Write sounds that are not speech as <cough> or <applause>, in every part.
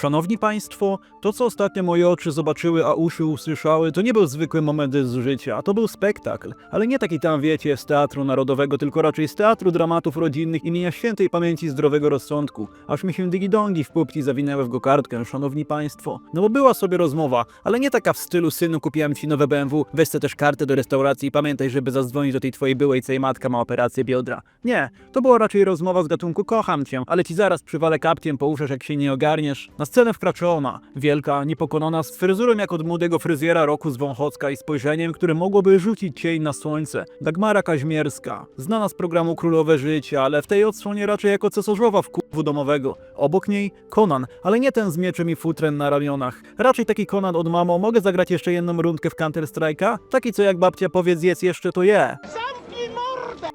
Szanowni Państwo, to co ostatnio moje oczy zobaczyły, a uszy usłyszały, to nie był zwykły moment z życia, to był spektakl. Ale nie taki tam, wiecie, z Teatru Narodowego, tylko raczej z Teatru Dramatów Rodzinnych imienia Świętej Pamięci Zdrowego Rozsądku. Aż mi się digidongi w pupki zawinęły w go kartkę, Szanowni Państwo. No bo była sobie rozmowa, ale nie taka w stylu synu kupiłem ci nowe BMW, weź też kartę do restauracji i pamiętaj, żeby zadzwonić do tej twojej byłej, co jej matka ma operację biodra. Nie, to była raczej rozmowa z gatunku kocham cię, ale ci zaraz przywalę kapciem po uszach, jak się nie ogarniesz. Na scenę wkracza ona, wielka, niepokonana, z fryzurą jak od młodego fryzjera roku z Wąchocka i spojrzeniem, które mogłoby rzucić cień na słońce. Dagmara Kaźmierska, znana z programu Królowe Życie, ale w tej odsłonie raczej jako cesarzowa w kurwu domowego. Obok niej Conan, ale nie ten z mieczem i futrem na ramionach. Raczej taki Conan od mamo, mogę zagrać jeszcze jedną rundkę w Counter Strike'a? Taki co jak babcia powie zjedz jeszcze to je.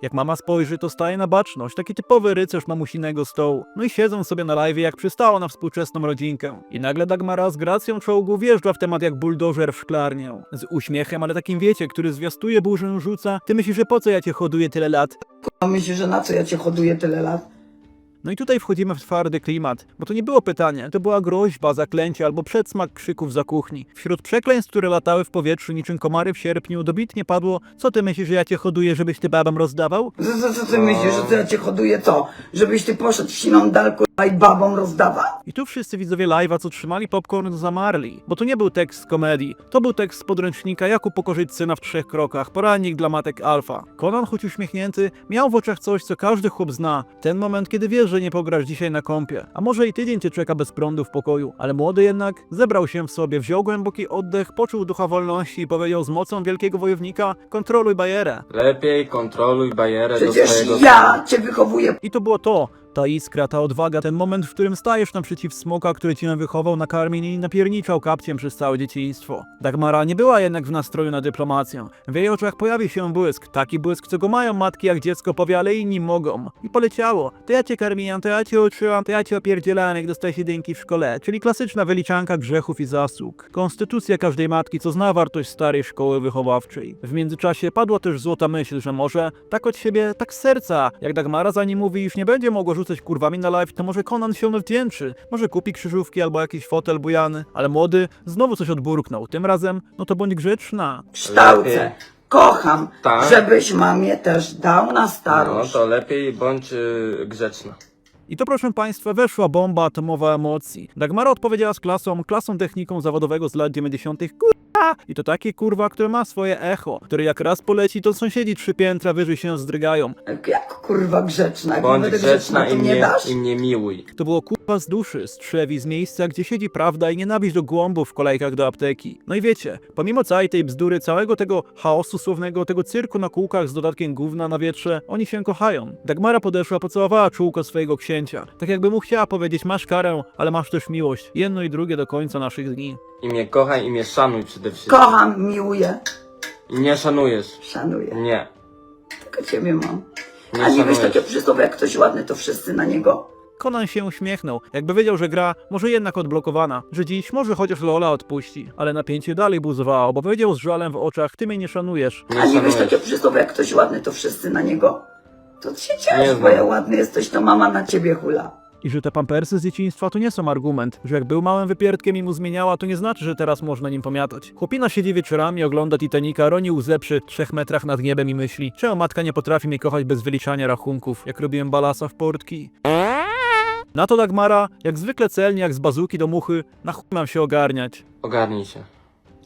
Jak mama spojrzy, to staje na baczność, taki typowy rycerz mamusinego stołu. No i siedzą sobie na live jak przystało na współczesną rodzinkę. I nagle Dagmara z gracją czołgu wjeżdża w temat jak buldożer w szklarnię. Z uśmiechem, ale takim wiecie, który zwiastuje burzę rzuca. Ty myślisz, że po co ja cię hoduję tyle lat? A myślisz, że na co ja cię hoduję tyle lat? No i tutaj wchodzimy w twardy klimat, bo to nie było pytanie, to była groźba, zaklęcie albo przedsmak krzyków za kuchni. Wśród przekleństw, które latały w powietrzu niczym komary w sierpniu, dobitnie padło, co ty myślisz, że ja cię hoduję, żebyś ty babam rozdawał? Co, co, co ty myślisz, że co ja cię hoduję co? Żebyś ty poszedł w siną dal kurwa, i babom rozdawał? I tu wszyscy widzowie live'a, co trzymali popcorn, zamarli. Bo to nie był tekst z komedii. To był tekst z podręcznika Jak upokorzyć syna w trzech krokach. Porannik dla matek alfa. Conan, choć uśmiechnięty, miał w oczach coś, co każdy chłop zna. Ten moment, kiedy wiesz, że nie pograsz dzisiaj na kąpie. A może i tydzień cię czeka bez prądu w pokoju. Ale młody jednak zebrał się w sobie, wziął głęboki oddech, poczuł ducha wolności i powiedział z mocą wielkiego wojownika kontroluj bajerę. Lepiej kontroluj bajerę do Przecież swojego ja cię wychowuję I to było to. Ta iskra, ta odwaga, ten moment, w którym stajesz naprzeciw smoka, który cię wychował na karmień i napierniczał kapciem przez całe dzieciństwo. Dagmara nie była jednak w nastroju na dyplomację. W jej oczach pojawił się błysk, taki błysk, co go mają matki jak dziecko powie, ale inni mogą. I poleciało. To ja cię karmiłam, to ja cię uczyłam, to ja cię opierdzielałem, jak dostałeś jedynki w szkole. Czyli klasyczna wyliczanka grzechów i zasług. Konstytucja każdej matki, co zna wartość starej szkoły wychowawczej. W międzyczasie padła też złota myśl, że może tak od siebie, tak z serca. Jak Dagmara za nim mówi, już nie będzie mogła rzucać kurwami na live, to może Conan się odwdzięczy. Może kupi krzyżówki albo jakiś fotel bujany. Ale młody znowu coś odburknął. Tym razem, no to bądź grzeczna. kształcę. Lepiej. Kocham, Tak. żebyś mamie też dał na No starość. to lepiej bądź y, grzeczna. I to proszę Państwa, weszła bomba atomowa emocji. Dagmara odpowiedziała z klasą, klasą techniką zawodowego z lat 90. Kurwa! I to takie kurwa, które ma swoje echo, które jak raz poleci, to sąsiedzi trzy piętra wyżej się zdrygają. Jak kurwa grzeczna, jak Bądź będę grzeczna grzeczna, i mnie mnie, dasz? i mnie miłuj. To było kurwa z duszy, z trzewi, z miejsca, gdzie siedzi prawda i nienawiść do głąbów w kolejkach do apteki. No i wiecie, pomimo całej tej bzdury, całego tego chaosu słownego, tego cyrku na kółkach z dodatkiem gówna na wietrze, oni się kochają. Dagmara podeszła, pocałowała czółko swojego księcia. Tak jakby mu chciała powiedzieć, masz karę, ale masz też miłość. Jedno i drugie do końca naszych dni. I mnie kochaj i mnie szanuj przede wszystkim. Kocham, miłuję, I nie szanujesz. szanuję. Nie. Tylko ciebie mam. Nie A nie wiesz szanujesz. takie przysłowie, jak ktoś ładny, to wszyscy na niego. Konan się uśmiechnął, jakby wiedział, że gra może jednak odblokowana, że dziś może chociaż Lola odpuści, ale napięcie dalej buzowało, bo powiedział z żalem w oczach, ty mnie nie szanujesz. Nie A nie wiesz szanujesz. takie przysłowie, jak ktoś ładny, to wszyscy na niego. To się Nie ciesz, bo ja ładny jesteś, to mama na ciebie hula. I że te pampersy z dzieciństwa to nie są argument, że jak był małym wypierdkiem i mu zmieniała, to nie znaczy, że teraz można nim pomiatać. Chłopina siedzi wieczorami, ogląda Titanica, roni łzę przy trzech metrach nad niebem i myśli, czemu matka nie potrafi mnie kochać bez wyliczania rachunków, jak robiłem balasa w portki. Na to Dagmara, jak zwykle celnie, jak z bazuki do muchy, na chuj mam się ogarniać. Ogarnij się.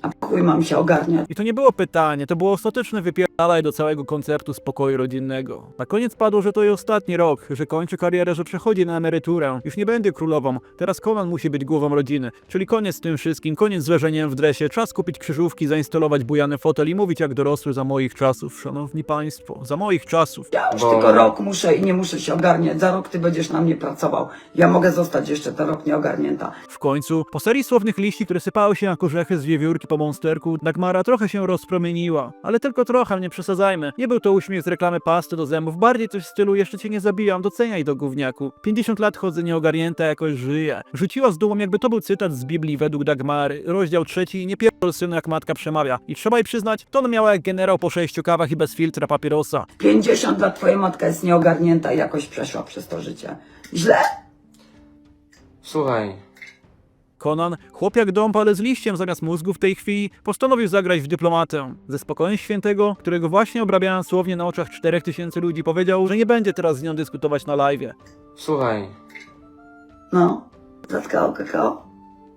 A chuj mam się ogarniać. I to nie było pytanie, to było ostateczne wypierdalaj do całego konceptu spokoju rodzinnego. Na koniec padło, że to jej ostatni rok, że kończy karierę, że przechodzi na emeryturę. Już nie będzie królową, teraz Conan musi być głową rodziny. Czyli koniec z tym wszystkim, koniec z leżeniem w dresie, czas kupić krzyżówki, zainstalować bujany fotel i mówić jak dorosły za moich czasów, szanowni państwo, za moich czasów. Ja już Bo- tylko rok muszę i nie muszę się ogarniać. Za rok ty będziesz na mnie pracował. Ja mogę zostać jeszcze ten rok nieogarnięta. W końcu, po serii słownych liści, które sypały się jak orzechy z wiewiórki po monsterku, Dagmara trochę się rozpromieniła. Ale tylko trochę, nie przesadzajmy. Nie był to uśmiech z reklamy pasty do zębów, bardziej coś w stylu jeszcze cię nie zabijam, doceniaj do gówniaku. 50 lat chodzę nieogarnięta, jakoś żyję. Rzuciła z dumą, jakby to był cytat z Biblii według Dagmary. Rozdział trzeci, nie pierdol synu jak matka przemawia. I trzeba jej przyznać, to ona miała jak generał po sześciu kawach i bez filtra papierosa. 50 lat twoja matka jest nieogarnięta i jakoś przeszła przez to życie. Źle? Słuchaj. Conan, chłop jak dąb, ale z liściem zamiast mózgu w tej chwili, postanowił zagrać w dyplomatę. Ze spokojem świętego, którego właśnie obrabiałem słownie na oczach 4000 ludzi, powiedział, że nie będzie teraz z nią dyskutować na live. Słuchaj, No, zatkało kakao?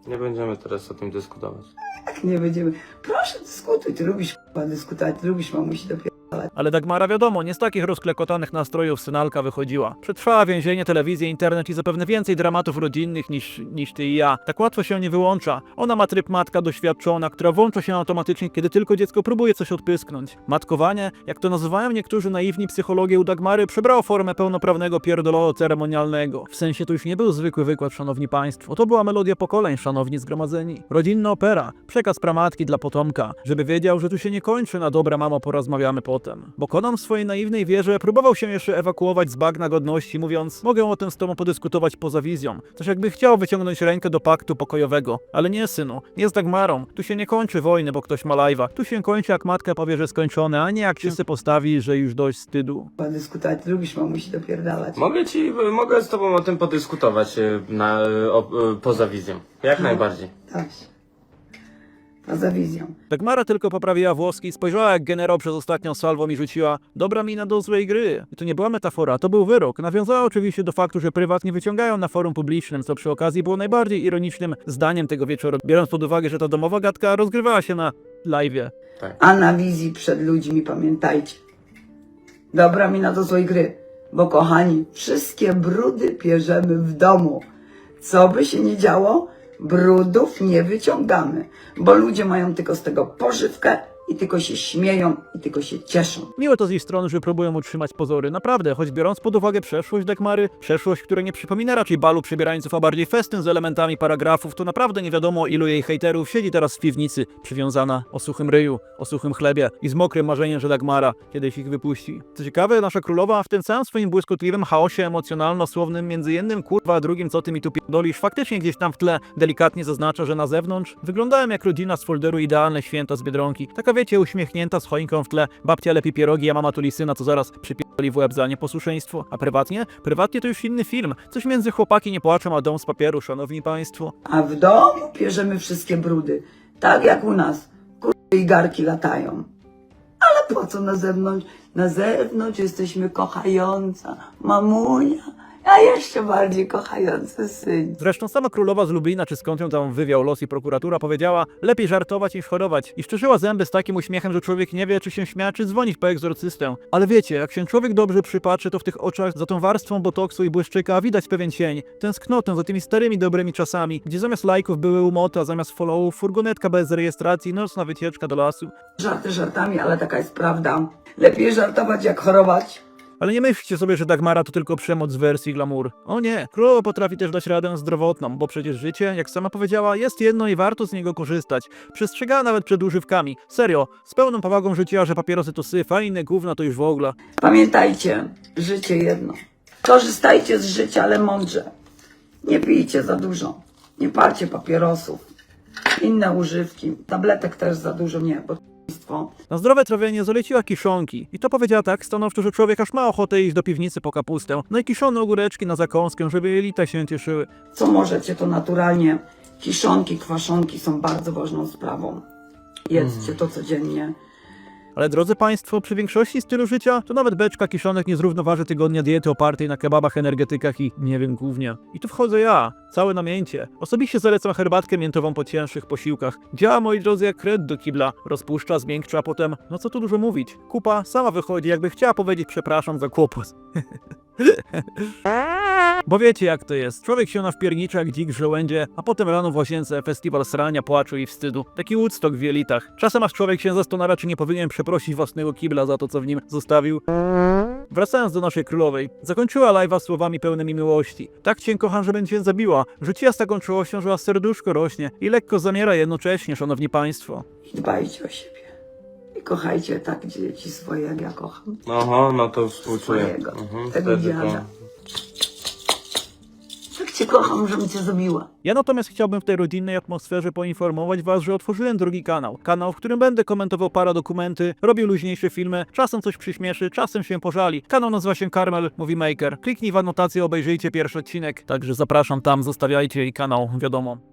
nie będziemy teraz o tym dyskutować. Jak nie będziemy? Proszę, dyskutuj, ty lubisz chyba dyskutować, ty lubisz mamusi dopiero. Ale Dagmara wiadomo, nie z takich rozklekotanych nastrojów synalka wychodziła. Przetrwała więzienie, telewizję, internet i zapewne więcej dramatów rodzinnych niż, niż ty i ja. Tak łatwo się nie wyłącza. Ona ma tryb matka doświadczona, która włącza się automatycznie, kiedy tylko dziecko próbuje coś odpysknąć. Matkowanie, jak to nazywają niektórzy naiwni psychologie u Dagmary, przybrało formę pełnoprawnego pierdololo ceremonialnego. W sensie to już nie był zwykły wykład, szanowni państwo. To była melodia pokoleń, szanowni zgromadzeni. Rodzinna opera, przekaz pramatki dla potomka, żeby wiedział, że tu się nie kończy na dobra mamo, porozmawiamy potem. Bo Conan w swojej naiwnej wierze próbował się jeszcze ewakuować z bagna godności, mówiąc, mogę o tym z tobą podyskutować poza wizją. Też jakby chciał wyciągnąć rękę do paktu pokojowego. Ale nie, synu, nie z Dagmarą. Tu się nie kończy wojny, bo ktoś ma live'a. Tu się kończy jak matka powie, że skończone, a nie jak się se postawi, że już dość wstydu. Chyba dyskutować, ty lubisz mamusi dopierdalać. Mogę ci, mogę z tobą o tym podyskutować e, na, e, o, e, poza wizją. Jak najbardziej. Tak. Poza wizją. Dagmara tylko poprawiła włoski i spojrzała jak generał przez ostatnią salwą i rzuciła dobra mina do złej gry. I to nie była metafora, to był wyrok. Nawiązała oczywiście do faktu, że prywat nie wyciągają na forum publicznym, co przy okazji było najbardziej ironicznym zdaniem tego wieczoru, biorąc pod uwagę, że ta domowa gadka rozgrywała się na live'ie. Tak. A na wizji przed ludźmi pamiętajcie. Dobra mina do złej gry. Bo kochani, wszystkie brudy bierzemy w domu. Co by się nie działo, brudów nie wyciągamy. Bo ludzie mają tylko z tego pożywkę i tylko się śmieją i tylko się cieszą. Miło to z jej strony, że próbują utrzymać pozory. Naprawdę, choć biorąc pod uwagę przeszłość Dagmary, przeszłość, która nie przypomina raczej balu przebierańców, a bardziej festyn z elementami paragrafów, to naprawdę nie wiadomo ilu jej hejterów siedzi teraz w piwnicy, przywiązana o suchym ryju, o suchym chlebie i z mokrym marzeniem, że Dagmara kiedyś ich wypuści. Co ciekawe, nasza królowa w tym całym swoim błyskotliwym chaosie emocjonalno-słownym między jednym kurwa a drugim co ty mi tu pierdolisz, faktycznie gdzieś tam w tle delikatnie zaznacza, że na zewnątrz wyglądałem jak rodzina z folderu Idealne Święta z Biedronki. Taka wiecie, uśmiechnięta z choinką w tle, babcia lepi pierogi, a mama tuli syna, co zaraz przypierdoli w łeb za nieposłuszeństwo. A prywatnie? Prywatnie to już inny film. Coś między chłopaki nie płaczą, a dom z papieru, szanowni państwo. A w domu bierzemy wszystkie brudy. Tak jak u nas. Kurwy i garki latają. Ale po co na zewnątrz? Na zewnątrz jesteśmy kochająca mamunia, a jeszcze bardziej kochający syn. Zresztą sama królowa z Lublina, czy skąd ją tam wywiał los i prokuratura, powiedziała lepiej żartować niż chorować i szczerzyła zęby z takim uśmiechem, że człowiek nie wie, czy się śmiać, czy dzwonić po egzorcystę. Ale wiecie, jak się człowiek dobrze przypatrzy, to w tych oczach za tą warstwą botoksu i błyszczyka widać pewien cień, tęsknotę za tymi starymi dobrymi czasami, gdzie zamiast lajków były umoty, a zamiast followów furgonetka bez rejestracji, nocna wycieczka do lasu. Żarty żartami, ale taka jest prawda. Lepiej żartować jak chorować. Ale nie myślcie sobie, że Dagmara to tylko przemoc z wersji glamour. O nie, królowa potrafi też dać radę zdrowotną, bo przecież życie, jak sama powiedziała, jest jedno i warto z niego korzystać. Przestrzegała nawet przed używkami. Serio, z pełną powagą rzuciła, że papierosy to syf, a inne gówna to już w ogóle. Pamiętajcie, życie jedno. Korzystajcie z życia, ale mądrze. Nie pijcie za dużo. Nie palcie papierosów. Inne używki. Tabletek też za dużo nie, bo Na zdrowe trawienie zaleciła kiszonki. I to powiedziała tak stanowczo, że człowiek aż ma ochotę iść do piwnicy po kapustę. No i kiszone ogóreczki na zakąskę, żeby jelita się cieszyły. co możecie, to naturalnie. Kiszonki, kwaszonki są bardzo ważną sprawą. Jedzcie to codziennie. Ale drodzy Państwo, przy większości stylu życia, to nawet beczka kiszonek nie zrównoważy tygodnia diety opartej na kebabach, energetykach i nie wiem, głównie. I tu wchodzę ja, cały na mięcie. Osobiście zalecam herbatkę miętową po cięższych posiłkach. Działa, moi drodzy, jak kred do kibla. Rozpuszcza, zmiękcza, a potem, no co tu dużo mówić. Kupa sama wychodzi, jakby chciała powiedzieć przepraszam za kłopot. <laughs> Bo wiecie jak to jest. Człowiek się nawpiernicza jak dzik w żołędzie, a potem rano w łazience festiwal srania, płaczu i wstydu. Taki Woodstock w jelitach. Czasem aż człowiek się zastanawia, czy nie powinien przeprosić własnego kibla za to, co w nim zostawił. Wracając do naszej królowej, zakończyła live'a słowami pełnymi miłości. Tak cię kocham, że będzie zabiła. Rzuciła z taką czułością, że aż serduszko rośnie i lekko zamiera jednocześnie, szanowni państwo. I dbajcie o siebie. I kochajcie tak dzieci swoje, jak ja kocham. Oho, no to współczuję. Swojego, Mhm, tego wtedy dziada. to... cię kocham, żebym cię zabiła. Ja natomiast chciałbym w tej rodzinnej atmosferze poinformować was, że otworzyłem drugi kanał. Kanał, w którym będę komentował paradokumenty, robił luźniejsze filmy, czasem coś przyśmieszy, czasem się pożali. Kanał nazywa się Carmel Movie Maker. Kliknij w anotację, obejrzyjcie pierwszy odcinek. Także zapraszam tam, zostawiajcie i kanał, wiadomo.